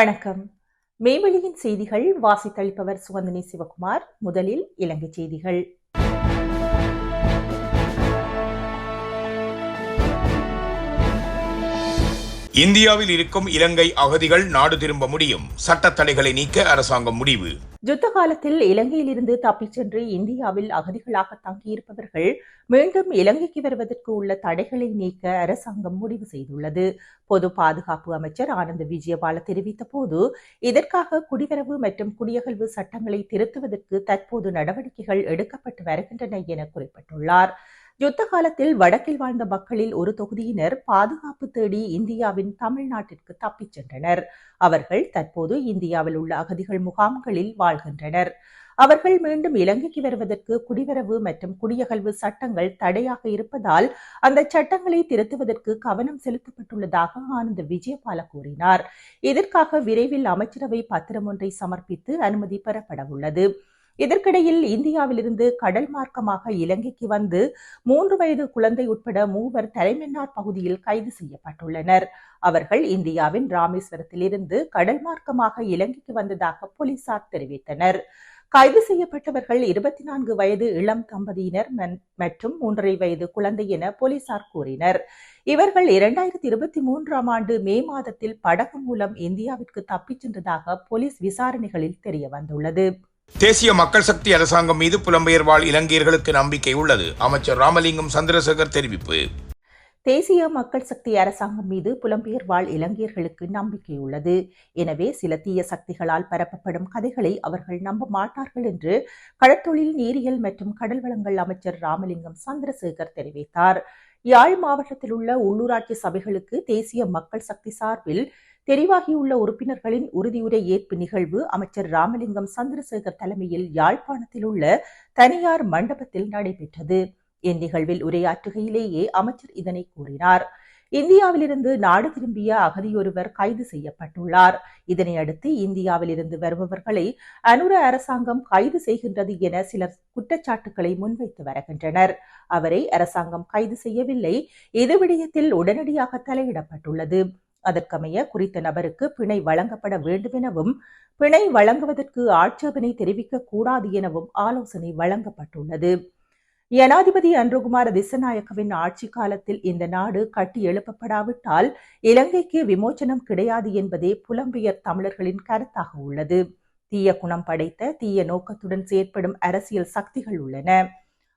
வணக்கம். மேவெளியின் செய்திகள் வாசித்தளிப்பவர் சுகந்தினி சிவகுமார். முதலில் இலங்கை செய்திகள். இந்தியாவில் இருக்கும் இலங்கை அகதிகள் நாடு திரும்ப முடியும். சட்ட தடைகளை நீக்க அரசாங்கம் முடிவு. யுத்த காலத்தில் இலங்கையிலிருந்து தப்பிச் சென்று இந்தியாவில் அகதிகளாக தங்கியிருப்பவர்கள் மீண்டும் இலங்கைக்கு வருவதற்கு உள்ள தடைகளை நீக்க அரசாங்கம் முடிவு செய்துள்ளது. பொது பாதுகாப்பு அமைச்சர் ஆனந்த் விஜயபால தெரிவித்த போது இதற்காக குடிவரவு மற்றும் குடியகல்வு சட்டங்களை திருத்துவதற்கு தற்போது நடவடிக்கைகள் எடுக்கப்பட்டு வருகின்றன என குறிப்பிட்டுள்ளார். யுத்த காலத்தில் வடக்கில் வாழ்ந்த மக்களில் ஒரு தொகுதியினர் பாதுகாப்பு தேடி இந்தியாவின் தமிழ்நாட்டிற்கு தப்பிச் சென்றனர். அவர்கள் தற்போது இந்தியாவில் உள்ள அகதிகள் முகாம்களில் வாழ்கின்றனர். அவர்கள் மீண்டும் இலங்கைக்கு வருவதற்கு குடிவரவு மற்றும் குடியகல்வு சட்டங்கள் தடையாக இருப்பதால் அந்த சட்டங்களை திருத்துவதற்கு கவனம் செலுத்தப்பட்டுள்ளதாக ஆனந்த விஜயபால கூறினார். இதற்காக விரைவில் அமைச்சரவை பத்திரம் ஒன்றை சமர்ப்பித்து அனுமதி பெறப்பட உள்ளது இதற்கிடையில் இந்தியாவிலிருந்து கடல் மார்க்கமாக இலங்கைக்கு வந்து மூன்று வயது குழந்தை உட்பட மூவர் தலைமன்னார் பகுதியில் கைது செய்யப்பட்டுள்ளனர். அவர்கள் இந்தியாவின் ராமேஸ்வரத்திலிருந்து கடல் மார்க்கமாக இலங்கைக்கு வந்ததாக போலீசார் தெரிவித்தனர். கைது செய்யப்பட்டவர்கள் இருபத்தி நான்கு வயது இளம் தம்பதியினர் மற்றும் மூன்றரை வயது குழந்தை என போலீசார் கூறினர். இவர்கள் இரண்டாயிரத்தி இருபத்தி மூன்றாம் ஆண்டு மே மாதத்தில் படகு மூலம் இந்தியாவிற்கு தப்பிச் சென்றதாக போலீஸ் விசாரணைகளில் தெரிய வந்துள்ளது தேசிய மக்கள் சக்தி அரசாங்கம் மீது புலம்பெயர் வாழ் இலங்கையர்களுக்கு நம்பிக்கை உள்ளது. அமைச்சர் ராமலிங்கம் சந்திரசேகர் தெரிவிப்பு. தேசிய மக்கள் சக்தி அரசாங்கம் மீது புலம்பெயர் வாழ் இலங்கையர்களுக்கு நம்பிக்கை உள்ளது. எனவே சில தீய சக்திகளால் பரப்பப்படும் கதைகளை அவர்கள் நம்ப மாட்டார்கள் என்று கடற்தொழில் நீரியல் மற்றும் கடல் வளங்கள் அமைச்சர் ராமலிங்கம் சந்திரசேகர் தெரிவித்தார். யாழ் மாவட்டத்தில் உள்ள உள்ளூராட்சி சபைகளுக்கு தேசிய மக்கள் சக்தி சார்பில் தெரிவாகியுள்ள உறுப்பினர்களின் உறுதியுரை ஏற்பு நிகழ்வு அமைச்சர் ராமலிங்கம் சந்திரசேகர் தலைமையில் யாழ்ப்பாணத்தில் உள்ள தனியார் மண்டபத்தில் நடைபெற்றது. இந்நிகழ்வில் உரையாற்றுகையிலேயே அமைச்சர் இதனை கூறினார். இந்தியாவிலிருந்து நாடு திரும்பிய அகதியொருவர் கைது செய்யப்பட்டுள்ளார். இதனையடுத்து இந்தியாவிலிருந்து வருபவர்களை அனுர அரசாங்கம் கைது செய்கின்றது என சிலர் குற்றச்சாட்டுகளை முன்வைத்து வருகின்றனர். அவரை அரசாங்கம் கைது செய்யவில்லை. இது விடயத்தில் உடனடியாக தலையிடப்பட்டுள்ளது. அதற்கமைய குறித்த நபருக்கு பிணை வழங்கப்பட வேண்டும் எனவும் பிணை வழங்குவதற்கு ஆட்சேபனை தெரிவிக்க கூடாது எனவும் ஆலோசனை வழங்கப்பட்டுள்ளது. ஜனாதிபதி அன்ருகுமார திசநாயக்கவின் ஆட்சி காலத்தில் இந்த நாடு கட்டி எழுப்பப்படாவிட்டால் இலங்கைக்கு விமோச்சனம் கிடையாது என்பதே புலம்பெயர் தமிழர்களின் கருத்தாக உள்ளது. தீய குணம் படைத்த தீய நோக்கத்துடன் செயற்படும் அரசியல் சக்திகள் உள்ளன.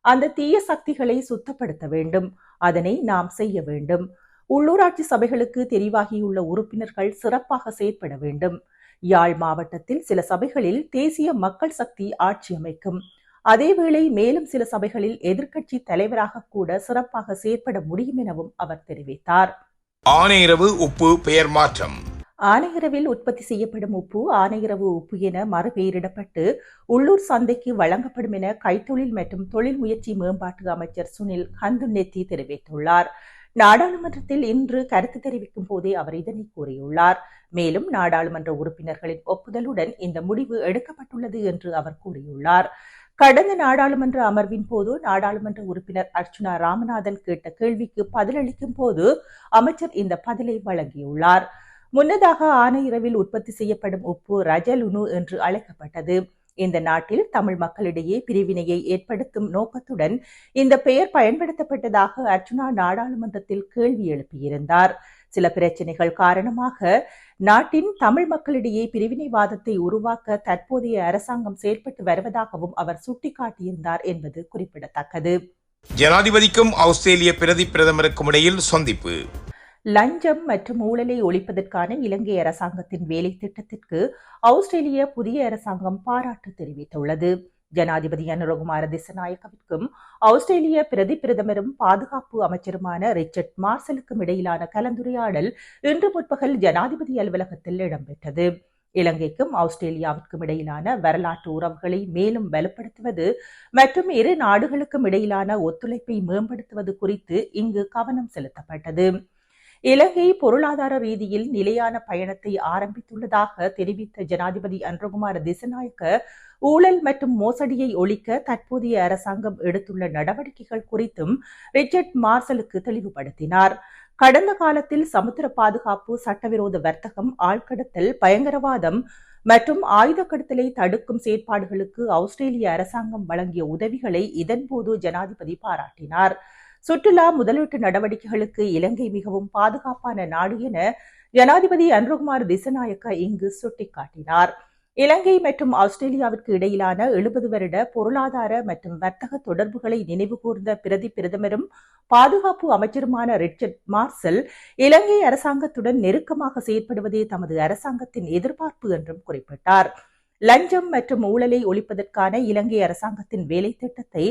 அந்த தீய சக்திகளை சுத்தப்படுத்த வேண்டும். அதனை நாம் செய்ய வேண்டும். உள்ளூராட்சி சபைகளுக்கு தெரிவாகியுள்ள உறுப்பினர்கள் சிறப்பாக செயற்பட வேண்டும். யாழ் மாவட்டத்தில் சில சபைகளில் தேசிய மக்கள் சக்தி ஆட்சி அமைக்கும். அதேவேளை மேலும் சில சபைகளில் எதிர்க்கட்சி தலைவராக கூட சிறப்பாக செயற்பட முடியும் எனவும் அவர் தெரிவித்தார். ஆனையிரவு உப்பு பெயர் மாற்றம். ஆனையிரவில் உற்பத்தி செய்யப்படும் உப்பு ஆனையிரவு உப்பு என மறுபெயரிடப்பட்டு உள்ளூர் சந்தைக்கு வழங்கப்படும் என கைத்தொழில் மற்றும் தொழில் முயற்சி மேம்பாட்டு அமைச்சர் சுனில் ஹந்துநெத்தி தெரிவித்துள்ளார். நாடாளுமன்றத்தில் இன்று கருத்து தெரிவிக்கும் போதே அவர் இதனை கூறியுள்ளார். மேலும் நாடாளுமன்ற உறுப்பினர்களின் ஒப்புதலுடன் இந்த முடிவு எடுக்கப்பட்டுள்ளது என்று அவர் கூறியுள்ளார். கடந்த நாடாளுமன்ற அமர்வின் போது நாடாளுமன்ற உறுப்பினர் அர்ச்சுனா ராமநாதன் கேட்ட கேள்விக்கு பதிலளிக்கும் போது அமைச்சர் இந்த பதிலை வழங்கியுள்ளார். முன்னதாக ஆனையிரவில் உற்பத்தி செய்யப்படும் உப்பு ரஜலுனு என்று அழைக்கப்பட்டது. இந்த நாட்டில் தமிழ் மக்களிடையே பிரிவினையை ஏற்படுத்தும் நோக்கத்துடன் இந்த பெயர் பயன்படுத்தப்பட்டதாக அர்ச்சுனா நாடாளுமன்றத்தில் கேள்வி எழுப்பியிருந்தார். சில பிரச்சனைகள் காரணமாக நாட்டின் தமிழ் மக்களிடையே பிரிவினைவாதத்தை உருவாக்க தற்போதைய அரசாங்கம் செயல்பட்டு வருவதாகவும் அவர் சுட்டிக்காட்டியிருந்தார் என்பது குறிப்பிடத்தக்கது. ஜனாதிபதிக்கும் ஆஸ்திரேலிய பிரதி பிரதமருக்கும் இடையில் சந்திப்பு. லஞ்சம் மற்றும் ஊழலை ஒழிப்பதற்கான இலங்கை அரசாங்கத்தின் வேலை திட்டத்திற்கு ஆஸ்திரேலிய புதிய அரசாங்கம் பாராட்டு தெரிவித்துள்ளது. ஜனாதிபதி அனுரகுமார திசநாயக்கவிற்கும் ஆஸ்திரேலிய பிரதி பிரதமரும் பாதுகாப்பு அமைச்சருமான ரிச்சர்ட் மார்சலுக்கும் இடையிலான கலந்துரையாடல் இன்று முற்பகல் ஜனாதிபதி அலுவலகத்தில் இடம்பெற்றது. இலங்கைக்கும் ஆஸ்திரேலியாவிற்கும் இடையிலான வரலாற்று உறவுகளை மேலும் வலுப்படுத்துவது மற்றும் இரு நாடுகளுக்கும் இடையிலான ஒத்துழைப்பை மேம்படுத்துவது குறித்து இங்கு கவனம் செலுத்தப்பட்டது. இலங்கை பொருளாதார ரீதியில் நிலையான பயணத்தை ஆரம்பித்துள்ளதாக தெரிவித்த ஜனாதிபதி அன்றகுமார திசநாயக்க ஊழல் மற்றும் மோசடியை ஒழிக்க தற்போதைய அரசாங்கம் எடுத்துள்ள நடவடிக்கைகள் குறித்தும் ரிச்சர்ட் மார்சலுக்கு தெளிவுபடுத்தினார். கடந்த காலத்தில் சமுத்திர பாதுகாப்பு சட்டவிரோத வர்த்தகம் ஆழ்கடத்தல் பயங்கரவாதம் மற்றும் ஆயுத கடத்தலை தடுக்கும் செயற்பாடுகளுக்கு ஆஸ்திரேலிய அரசாங்கம் வழங்கிய உதவிகளை இதன்போது ஜனாதிபதி பாராட்டினார். சுற்றுலா முதலீட்டு நடவடிக்கைகளுக்கு இலங்கை மிகவும் பாதுகாப்பான நாடு என ஜனாதிபதி அன்ருகுமார் திசநாயக்க இங்கு சுட்டிக்காட்டினார். இலங்கை மற்றும் ஆஸ்திரேலியாவிற்கு இடையிலான எழுபது வருட பொருளாதார மற்றும் வர்த்தக தொடர்புகளை நினைவுகூர்ந்த பிரதி பிரதமரும் பாதுகாப்பு அமைச்சருமான ரிச்சர்ட் மார்சல் இலங்கை அரசாங்கத்துடன் நெருக்கமாக செயற்படுவதே தமது அரசாங்கத்தின் எதிர்பார்ப்பு என்றும் குறிப்பிட்டார். லஞ்சம் மற்றும் ஊழலை ஒழிப்பதற்கான இலங்கை அரசாங்கத்தின் வேலை திட்டத்தை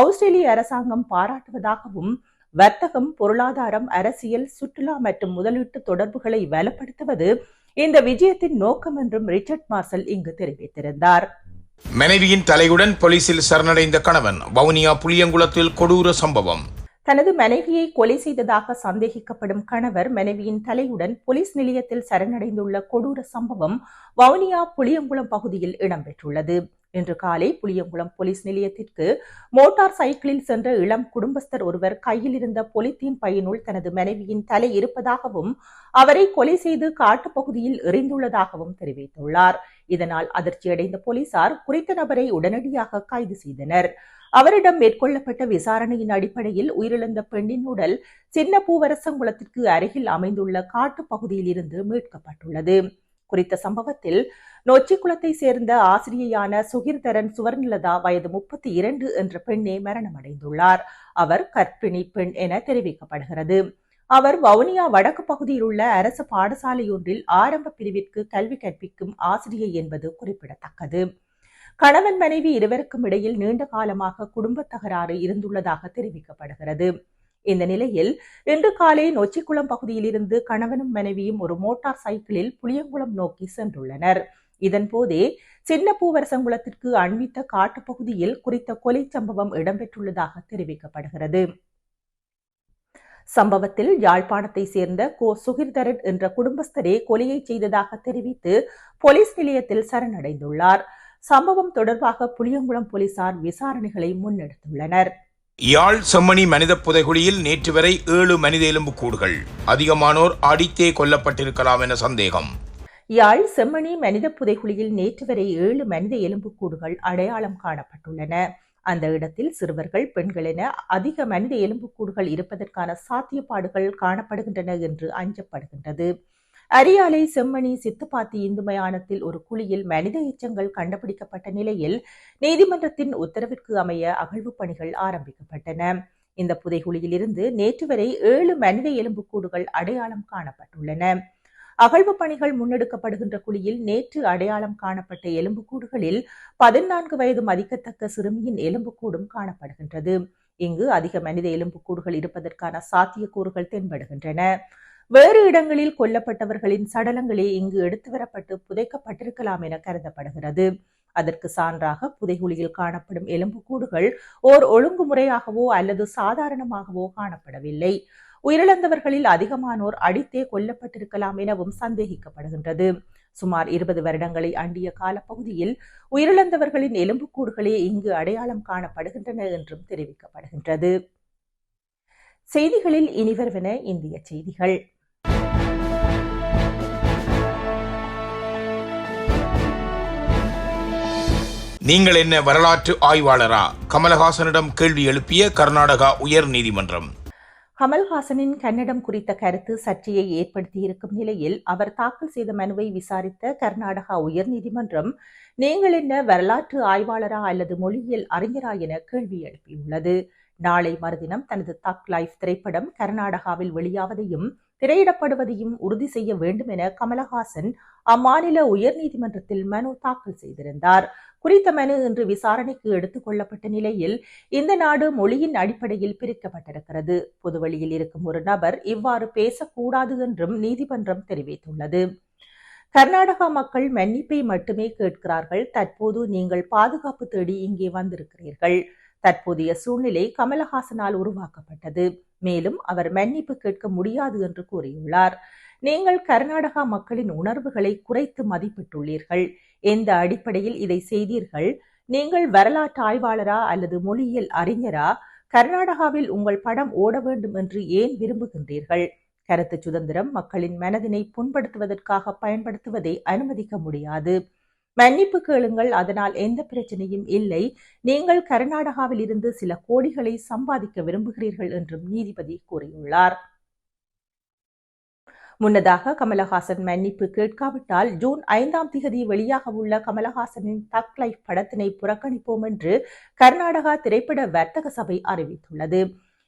ஆஸ்திரேலிய அரசாங்கம் பாராட்டுவதாகவும் வர்த்தகம் பொருளாதாரம் அரசியல் சுற்றுலா மற்றும் முதலீட்டு தொடர்புகளை வலுப்படுத்துவது இந்த விஜயத்தின் நோக்கம் என்றும் ரிச்சர்ட் மார்சல் இங்கு தெரிவித்திருந்தார். மனைவியின் தலையுடன் போலீசில் சரணடைந்த கணவன் வவுனியா புளியங்குளத்தில் கொடூர சம்பவம். தனது மனைவியை கொலை செய்ததாக சந்தேகிக்கப்படும் கணவர் மனைவியின் தலையுடன் போலீஸ் நிலையத்தில் சரணடைந்துள்ள கொடூர சம்பவம் வவுனியா புளியங்குளம் பகுதியில் இடம்பெற்றுள்ளது. இன்று காலை புளியங்குளம் போலீஸ் நிலையத்திற்கு மோட்டார் சைக்கிளில் சென்ற இளம் குடும்பஸ்தர் ஒருவர் கையில் இருந்த பொலித்தீன் பையனுள் தனது மனைவியின் தலை இருப்பதாகவும் அவரை கொலை செய்து காட்டுப்பகுதியில் எறிந்துள்ளதாகவும் தெரிவித்துள்ளார். இதனால் அதிர்ச்சியடைந்த போலீசார் குறித்த நபரை உடனடியாக கைது செய்தனர். அவரிடம் மேற்கொள்ளப்பட்ட விசாரணையின் அடிப்படையில் உயிரிழந்த பெண்ணின் உடல் சின்ன பூவரசங்குளத்திற்கு அருகில் அமைந்துள்ள காட்டுப் பகுதியில் இருந்து மீட்கப்பட்டுள்ளது. குறித்த சம்பவத்தில் நொச்சிக்குளத்தை சேர்ந்த ஆசிரியையான சுகிர்தரன் சுவர்ணலதா வயது முப்பத்தி இரண்டு என்ற பெண்ணே மரணமடைந்துள்ளார். அவர் கற்பிணி பெண் என தெரிவிக்கப்படுகிறது. அவர் வவுனியா வடக்கு பகுதியில் உள்ள அரசு பாடசாலையொன்றில் ஆரம்ப பிரிவிற்கு கல்வி கற்பிக்கும் ஆசிரியை என்பது குறிப்பிடத்தக்கது. கணவன் மனைவி இருவருக்கும் இடையில் நீண்ட காலமாக குடும்ப தகராறு இருந்துள்ளதாக தெரிவிக்கப்படுகிறது. இந்த நிலையில் இன்று காலை நொச்சிக்குளம் பகுதியிலிருந்து கணவனும் மனைவியும் ஒரு மோட்டார் சைக்கிளில் புளியங்குளம் நோக்கி சென்றுள்ளனர். இதன்போதே சின்ன பூவரசங்குளத்திற்கு அண்மித்த காட்டுப்பகுதியில் குறித்த கொலை சம்பவம் இடம்பெற்றுள்ளதாக தெரிவிக்கப்படுகிறது. சம்பவத்தில் யாழ்ப்பாணத்தை சேர்ந்த கோ சுகிர்தரன் என்ற குடும்பஸ்தரே கொலையை செய்ததாக தெரிவித்து போலீஸ் நிலையத்தில் சரணடைந்துள்ளார். சம்பவம் தொடர்பாக புளியங்குளம் போலீசார் விசாரணைகளை முன்னெடுத்துள்ளனர். யாழ் செம்மணி மனித புதைகுழியில் நேற்று வரை ஏழு மனித எலும்புக்கூடுகள் அதிகமானோர் அடித்தே கொல்லப்பட்டிருக்கலாம் என சந்தேகம். யாழ் செம்மணி மனித புதைகுழியில் நேற்று வரை ஏழு மனித எலும்புக்கூடுகள் அடையாளம் காணப்பட்டுள்ளன. அந்த இடத்தில் சிறுவர்கள் பெண்கள் என அதிக மனித எலும்புக்கூடுகள் இருப்பதற்கான சாத்தியப்பாடுகள் காணப்படுகின்றன என்று அஞ்சப்படுகின்றது. அரியாலை செம்மணி சித்துப்பாத்தி இந்து மயானத்தில் ஒரு குழியில் மனித எச்சங்கள் கண்டுபிடிக்கப்பட்ட நிலையில் நீதிமன்றத்தின் உத்தரவிற்கு அமைய அகழ்வு பணிகள் ஆரம்பிக்கப்பட்டன. இந்த புதைகுழியில் இருந்து நேற்று வரை ஏழு மனித எலும்புக்கூடுகள் அடையாளம் காணப்பட்டுள்ளன. அகழ்வு பணிகள் முன்னெடுக்கப்படுகின்ற குழியில் நேற்று அடையாளம் காணப்பட்ட எலும்புக்கூடுகளில் பதினான்கு வயது மதிக்கத்தக்க சிறுமியின் எலும்புக்கூடும் காணப்படுகின்றது. இங்கு அதிக மனித எலும்புக்கூடுகள் இருப்பதற்கான சாத்தியக்கூறுகள் தென்படுகின்றன. வேறு இடங்களில் கொல்லப்பட்டவர்களின் சடலங்களே இங்கு எடுத்து வரப்பட்டு புதைக்கப்பட்டிருக்கலாம் என கருதப்படுகிறது. அதற்கு சான்றாக புதைகுழியில் காணப்படும் எலும்புக்கூடுகள் ஓர் ஒழுங்குமுறையாகவோ அல்லது சாதாரணமாகவோ காணப்படவில்லை. உயிரிழந்தவர்களில் அதிகமானோர் அடித்தே கொல்லப்பட்டிருக்கலாம் எனவும் சந்தேகிக்கப்படுகின்றது. சுமார் இருபது வருடங்களை அண்டிய காலப்பகுதியில் உயிரிழந்தவர்களின் எலும்புக்கூடுகளே இங்கு அடையாளம் காணப்படுகின்றன என்றும் தெரிவிக்கப்படுகின்றது. செய்திகளில் இனிவருவன இந்திய செய்திகள். நீங்கள் என்ன வரலாற்று ஆய்வாளரா? கமலஹாசனிடம் கேள்வி எழுப்பிய கர்நாடகா உயர் நீதிமன்றம். கமல்ஹாசனின் கன்னடம் குறித்த கருத்து சர்ச்சையை ஏற்படுத்தியிருக்கும் நிலையில் அவர் தாக்கல் செய்த மனுவை விசாரித்த கர்நாடகா உயர்நீதிமன்றம் நீங்கள் என்ன வரலாற்று ஆய்வாளரா அல்லது மொழியியல் அறிஞரா என கேள்வி எழுப்பியுள்ளது. நாளை மறுதினம் தனது தக் லைஃப் திரைப்படம் கர்நாடகாவில் வெளியாவதையும் திரையிடப்படுவதையும் உறுதி செய்ய வேண்டும் என கமலஹாசன் அம்மாநில உயர்நீதிமன்றத்தில் மனு தாக்கல் செய்திருந்தார். குறித்த மனு இன்று விசாரணைக்கு எடுத்துக் கொள்ளப்பட்ட நிலையில் இந்த நாடு மொழியின் அடிப்படையில் பிரிக்கப்பட்டிருக்கிறது. பொதுவெளியில் இருக்கும் ஒரு நபர் இவ்வாறு பேசக்கூடாது என்றும் நீதிமன்றம் தெரிவித்துள்ளது. கர்நாடகா மக்கள் மன்னிப்பை மட்டுமே கேட்கிறார்கள். தற்போது நீங்கள் பாதுகாப்பு தேடி இங்கே வந்திருக்கிறீர்கள். தற்போதைய சூழ்நிலை கமலஹாசனால் உருவாக்கப்பட்டது. மேலும் அவர் மன்னிப்பு கேட்க முடியாது என்று கூறியுள்ளார். நீங்கள் கர்நாடகா மக்களின் உணர்வுகளை குறைத்து மதிப்பிட்டுள்ளீர்கள். எந்த அடிப்படையில் இதை செய்தீர்கள்? நீங்கள் வரலாற்று ஆய்வாளரா அல்லது மொழியியல் அறிஞரா? கர்நாடகாவில் உங்கள் படம் ஓட வேண்டும் என்று ஏன் விரும்புகின்றீர்கள்? கருத்து சுதந்திரம் மக்களின் மனதினை புண்படுத்துவதற்காக பயன்படுத்துவதை அனுமதிக்க முடியாது. மன்னிப்பு கேளுங்கள் அதனால் எந்த பிரச்சனையும் இல்லை. நீங்கள் கர்நாடகாவில் இருந்து சில கோடிகளை சம்பாதிக்க விரும்புகிறீர்கள் என்றும் நீதிபதி கூறியுள்ளார். முன்னதாக கமலஹாசன் மன்னிப்பு கேட்காவிட்டால் ஜூன் ஐந்தாம் திகதி வெளியாக உள்ள கமலஹாசனின் தக் லைஃப் படத்தினை புறக்கணிப்போம் என்று கர்நாடகா திரைப்பட வர்த்தக சபை அறிவித்துள்ளது.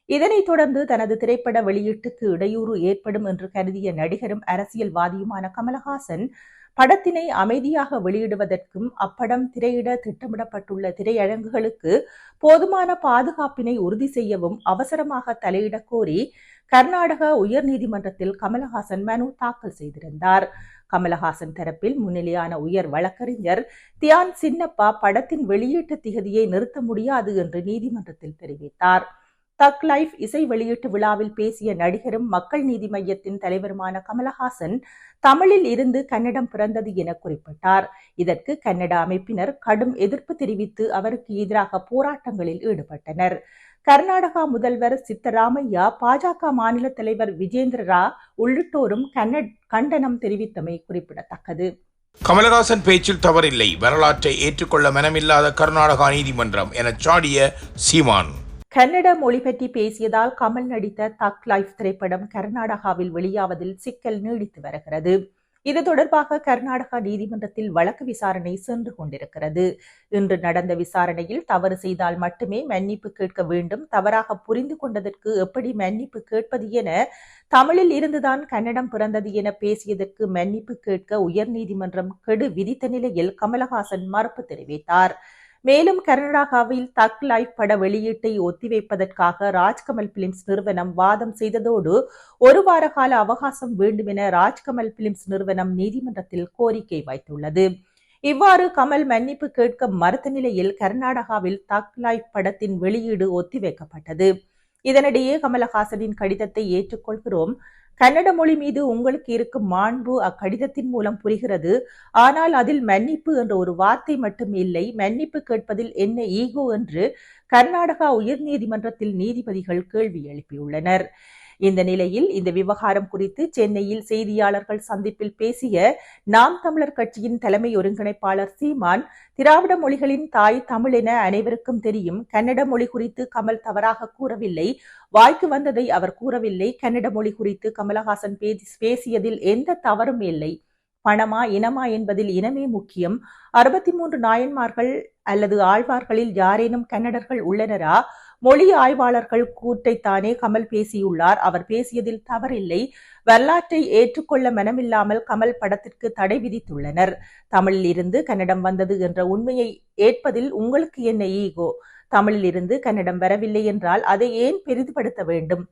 இதனைத் தொடர்ந்து தனது திரைப்பட வெளியீட்டுக்கு இடையூறு ஏற்படும் என்று கருதிய நடிகரும் அரசியல்வாதியுமான கமலஹாசன் படத்தினை அமைதியாக வெளியிடுவதற்கும் அப்படம் திரையிட திட்டமிடப்பட்டுள்ள திரையரங்குகளுக்கு போதுமான பாதுகாப்பினை உறுதி செய்யவும் அவசரமாக தலையிடக் கோரி கர்நாடக உயர்நீதிமன்றத்தில் கமலஹாசன் மனு தாக்கல் செய்திருந்தார். கமலஹாசன் தரப்பில் முன்னிலையான உயர் வழக்கறிஞர் தியான் சின்னப்பா படத்தின் வெளியீட்டு திகதியை நிறுத்த முடியாது என்று நீதிமன்றத்தில் தெரிவித்தார். தக் லைஃப் இசை வெளியீட்டு விழாவில் பேசிய நடிகரும் மக்கள் நீதி மையத்தின் தலைவருமான கமலஹாசன் தமிழில் இருந்து கன்னடம் பிறந்தது என குறிப்பிட்டார். இதற்கு கன்னட அமைப்பினர் கடும் எதிர்ப்பு தெரிவித்து அவருக்கு எதிராக போராட்டங்களில் ஈடுபட்டனர். கர்நாடகா முதல்வர் சித்தராமையா பாஜக மாநில தலைவர் விஜேந்திர ரா உள்ளிட்டோரும் கன்னட் கண்டனம் தெரிவித்தமை குறிப்பிடத்தக்கது. கமலஹாசன் பேச்சில் தவறில்லை. வரலாற்றை ஏற்றுக்கொள்ள மனமில்லாத கர்நாடகா நீதிமன்றம் என சாடிய சீமான். கன்னட மொழி பற்றி பேசியதால் கமல் நடித்த தக் லைஃப் திரைப்படம் கர்நாடகாவில் வெளியாவதில் சிக்கல் நீடித்து வருகிறது. இது தொடர்பாக கர்நாடகா நீதிமன்றத்தில் வழக்கு விசாரணை சென்று கொண்டிருக்கிறது. இன்று நடந்த விசாரணையில் தவறு செய்தால் மட்டுமே மன்னிப்பு கேட்க வேண்டும் தவறாக புரிந்து கொண்டதற்கு எப்படி மன்னிப்பு கேட்பது என தமிழில் இருந்துதான் கன்னடம் பிறந்தது என பேசியதற்கு மன்னிப்பு கேட்க உயர்நீதிமன்றம் கெடு விதித்த நிலையில் கமலஹாசன் மறுப்பு தெரிவித்தார். மேலும் கர்நாடகாவில் தக் லைஃப் பட வெளியீட்டை ஒத்திவைப்பதற்காக ராஜ்கமல் பிலிம்ஸ் நிறுவனம் வாதம் செய்ததோடு ஒரு வார கால அவகாசம் வேண்டும் என ராஜ்கமல் பிலிம்ஸ் நிறுவனம் நீதிமன்றத்தில் கோரிக்கை வைத்துள்ளது. இவ்வாறு கமல் மன்னிப்பு கேட்க மறுத்த நிலையில் கர்நாடகாவில் தக் லைஃப் படத்தின் வெளியீடு ஒத்திவைக்கப்பட்டது. இதனிடையே கமலஹாசனின் கடிதத்தை ஏற்றுக்கொள்கிறோம். கன்னட மொழி மீது உங்களுக்கு இருக்கும் மாண்பு அக்கடிதத்தின் மூலம் புரிகிறது. ஆனால் அதில் மன்னிப்பு என்ற ஒரு வார்த்தை மட்டும் இல்லை. மன்னிப்பு கேட்பதில் என்ன ஈகோ என்று கர்நாடகா உயர்நீதிமன்றத்தில் நீதிபதிகள் கேள்வி எழுப்பியுள்ளனர். இந்த நிலையில் இந்த விவகாரம் குறித்து சென்னையில் செய்தியாளர்கள் சந்திப்பில் பேசிய நாம் தமிழர் கட்சியின் தலைமை ஒருங்கிணைப்பாளர் சீமான் திராவிட மொழிகளின் தாய் தமிழ் என அனைவருக்கும் தெரியும் கன்னட மொழி குறித்து கமல் தவறாக கூறவில்லை. வாய்க்கு வந்ததை அவர் கூறவில்லை. கன்னட மொழி குறித்து கமலஹாசன் பேசியதில் எந்த தவறும் இல்லை. பணமா இனமா என்பதில் இனமே முக்கியம். அறுபத்தி மூன்று நாயன்மார்கள் அல்லது ஆழ்வார்களில் யாரேனும் கன்னடர்கள் உள்ளனரா? மொழி ஆய்வாளர்கள் கூற்றைத்தானே கமல் பேசியுள்ளார். அவர் பேசியதில் தவறில்லை. வரலாற்றை ஏற்றுக்கொள்ள மனமில்லாமல் கமல் படத்திற்கு தடை விதித்துள்ளனர். தமிழில் இருந்து கன்னடம் வந்தது என்ற உண்மையை ஏற்பதில் உங்களுக்கு என்ன ஈகோ? தமிழில் இருந்து கன்னடம் வரவில்லை என்றால் அதை ஏன் பெரிதுபடுத்த வேண்டும்?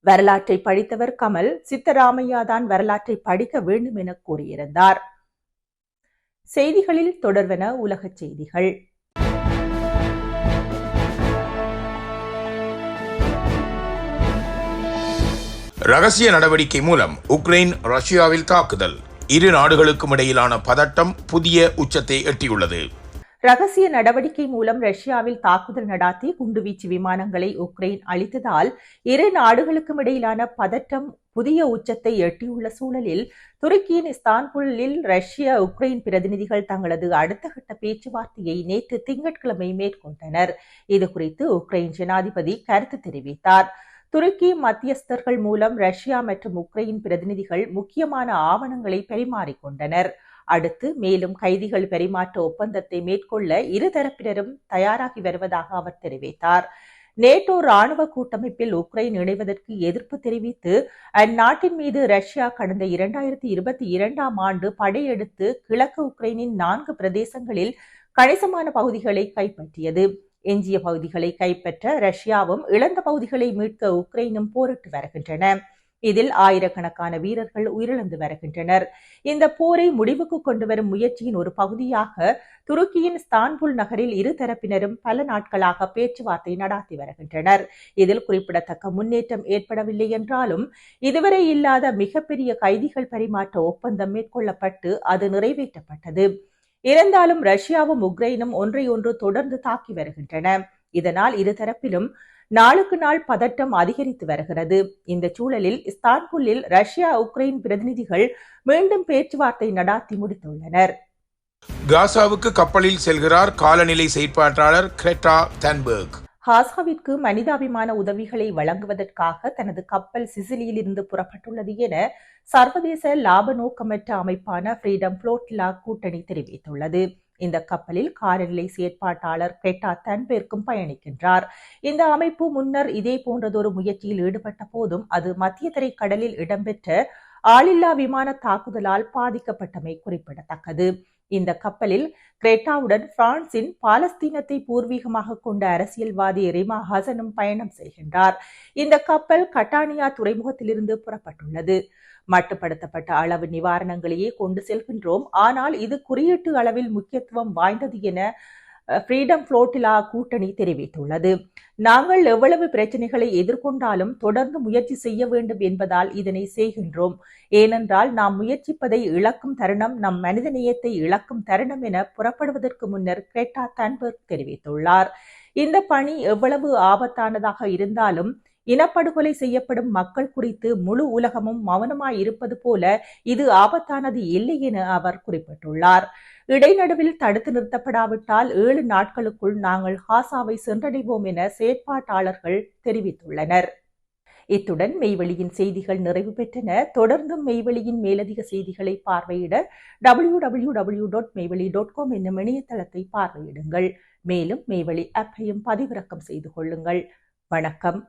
வரலாற்றை படித்தவர் கமல் சித்தராமையா தான் வரலாற்றை படிக்க வேண்டும் என கூறியிருந்தார். செய்திகளில் தொடர்வன உலகச் செய்திகள். ரகசிய நடவடிக்கை மூலம் உக்ரைன் ரஷ்யாவில் தாக்குதல். இரு நாடுகளுக்கும் இடையிலான பதட்டம் புதிய உச்சத்தை எட்டியுள்ளது. ரகசிய நடவடிக்கை மூலம் ரஷ்யாவில் தாக்குதல் நடாத்தி குண்டுவீச்சு விமானங்களை உக்ரைன் அளித்ததால் இரு நாடுகளுக்கும் இடையிலான பதட்டம் புதிய உச்சத்தை எட்டியுள்ள சூழலில் துருக்கியின் இஸ்தான்புல்லில் ரஷ்ய உக்ரைன் பிரதிநிதிகள் தங்களது அடுத்த கட்ட பேச்சுவார்த்தையை நேற்று திங்கட்கிழமை மேற்கொண்டனர். இது குறித்து உக்ரைன் ஜனாதிபதி கருத்து தெரிவித்தார். துருக்கி மத்தியஸ்தர்கள் மூலம் ரஷ்யா மற்றும் உக்ரைன் பிரதிநிதிகள் முக்கியமான ஆவணங்களை பரிமாறிக்கொண்டனர். அடுத்து மேலும் கைதிகள் பரிமாற்ற ஒப்பந்தத்தை மேற்கொள்ள இருதரப்பினரும் தயாராகி வருவதாக அவர் தெரிவித்தார். நேட்டோ ராணுவ கூட்டமைப்பில் உக்ரைன் இணைவதற்கு எதிர்ப்பு தெரிவித்து அந்நாட்டின் மீது ரஷ்யா கடந்த இரண்டாயிரத்தி இருபத்தி இரண்டாம் ஆண்டு படையெடுத்து கிழக்கு உக்ரைனின் நான்கு பிரதேசங்களில் கணிசமான பகுதிகளை கைப்பற்றியது. எஞ்சிய பகுதிகளை கைப்பற்ற ரஷ்யாவும் இழந்த பகுதிகளை மீட்க உக்ரைனும் போரிட்டு வருகின்றன. இதில் ஆயிரக்கணக்கான வீரர்கள் உயிரிழந்து வருகின்றனர். இந்த போரை முடிவுக்கு கொண்டு வரும் முயற்சியின் ஒரு பகுதியாக துருக்கியின் ஸ்தான்புல் நகரில் இரு தரப்பினரும் பல நாட்களாக பேச்சுவார்த்தை நடாத்தி வருகின்றனர். இதில் குறிப்பிடத்தக்க முன்னேற்றம் ஏற்படவில்லை என்றாலும் இதுவரை இல்லாத மிகப்பெரிய கைதிகள் பரிமாற்ற ஒப்பந்தம் மேற்கொள்ளப்பட்டு அது நிறைவேற்றப்பட்டது. இருந்தாலும் ரஷ்யாவும் உக்ரைனும் ஒன்றையொன்று தொடர்ந்து தாக்கி வருகின்றன. இதனால் இருதரப்பிலும் நாளுக்கு நாள் பதட்டம் அதிகரித்து வருகிறது. இந்த சூழலில் இஸ்தான்புல்லில் ரஷ்யா உக்ரைன் பிரதிநிதிகள் மீண்டும் பேச்சுவார்த்தை நடாத்தி முடித்துள்ளனர். காசாவுக்கு கப்பலில் செல்கிறார் காலநிலை செயற்பாட்டாளர் கிரெட்டா தன்பர்க். காசாவிற்கு மனிதாபிமான உதவிகளை வழங்குவதற்காக தனது கப்பல் சிசிலியில் இருந்து புறப்பட்டுள்ளது என சர்வதேச லாப நோக்கமற்ற அமைப்பான ஃப்ரீடம் புளோட்லா கூட்டணி தெரிவித்துள்ளது. இந்த கப்பலில் காலநிலை செயற்பாட்டாளர் கெட்டா தன்பேர்க்கும் பயணிக்கின்றார். இந்த அமைப்பு முன்னர் இதே போன்றதொரு முயற்சியில் ஈடுபட்ட போதும் அது மத்திய தரை கடலில் இடம்பெற்ற ஆளில்லா விமான தாக்குதலால் பாதிக்கப்பட்டமை குறிப்பிடத்தக்கது. இந்த கப்பலில் கிரேட்டாவுடன் பிரான்சின் பாலஸ்தீனத்தை பூர்வீகமாக கொண்ட அரசியல்வாதி ரிமா ஹசனும் பயணம் செய்கின்றார். இந்த கப்பல் கட்டானியா துறைமுகத்திலிருந்து புறப்பட்டுள்ளது. மட்டுப்படுத்தப்பட்ட அளவு நிவாரணங்களையே கொண்டு செல்கின்றோம். ஆனால் இது குறியீட்டு அளவில் முக்கியத்துவம் வாய்ந்தது என ஃப்ரீடம் புளோட்டிலா கூட்டணி தெரிவித்துள்ளது. நாங்கள் எவ்வளவு பிரச்சனைகளை எதிர்கொண்டாலும் தொடர்ந்து முயற்சி செய்ய வேண்டும் என்பதால் இதனை செய்கின்றோம். ஏனென்றால் நாம் முயற்சிப்பதை இழக்கும் தருணம் நம் மனிதநேயத்தை இழக்கும் தருணம் என புறப்படுவதற்கு முன்னர் கிரேட்டா தன்பர்க் தெரிவித்துள்ளார். இந்த பணி எவ்வளவு ஆபத்தானதாக இருந்தாலும் இனப்படுகொலை செய்யப்படும் மக்கள் குறித்து முழு உலகமும் மௌனமாய் இருப்பது போல இது ஆபத்தானது இல்லை என அவர் குறிப்பிட்டுள்ளார். இடைநடுவில் தடுத்து நிறுத்தப்படாவிட்டால் ஏழு நாட்களுக்குள் நாங்கள் ஹாசாவை சென்றடைவோம் என செயற்பாட்டாளர்கள் தெரிவித்துள்ளனர். இத்துடன் மெய்வெளியின் செய்திகள் நிறைவு பெற்றன. தொடர்ந்தும் மெய்வெளியின் மேலதிக செய்திகளை பார்வையிட W W W dot Meiveli dot com என்னும் இணையதளத்தை பார்வையிடுங்கள். மேலும் மெய்வெளி ஆப்பையும் பதிவிறக்கம் செய்து கொள்ளுங்கள். வணக்கம்.